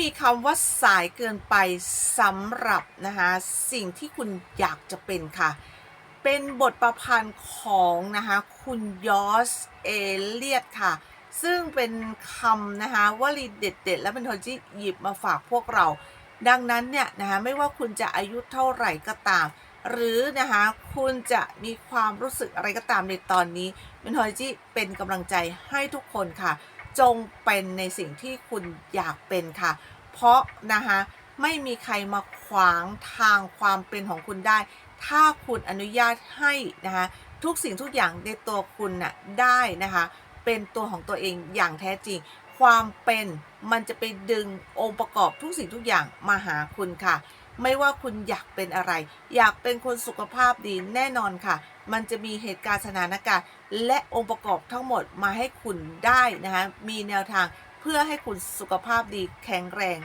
มีคำว่าสายเกินไปสำหรับนะคะสิ่งที่คุณอยากจะเป็นค่ะ เป็นบทประพันธ์ของนะคะคุณยอสเอเลียตค่ะ ซึ่งเป็นคำนะคะวลีเด็ด ๆ และเป็นคนที่หยิบมาฝากพวกเรา ดังนั้นเนี่ยนะคะไม่ว่าคุณจะอายุเท่าไหร่ก็ตาม หรือนะคะคุณจะมีความรู้สึกอะไรก็ตามในตอนนี้เป็นทอยที่เป็นกำลังใจให้ทุกคนค่ะ จงเป็นในสิ่งที่คุณอยากเป็นค่ะ เพราะนะคะไม่มีใครมาขวางทางความเป็นของคุณได้ ถ้าคุณอนุญาตให้นะคะทุกสิ่งทุกอย่างในตัวคุณน่ะได้นะคะ เป็นตัวของตัวเองอย่างแท้จริง ความเป็นมันจะไปดึงองค์ประกอบทุกสิ่งทุกอย่างมาหาคุณค่ะ ไม่ว่าคุณอยากเป็นอะไร อยากเป็นคนสุขภาพดีแน่นอนค่ะ มันจะมีเหตุการณ์สถานการณ์ และองค์ประกอบทั้งหมดมาให้คุณได้นะคะมีแนวทางเพื่อให้คุณสุขภาพดีแข็งแรง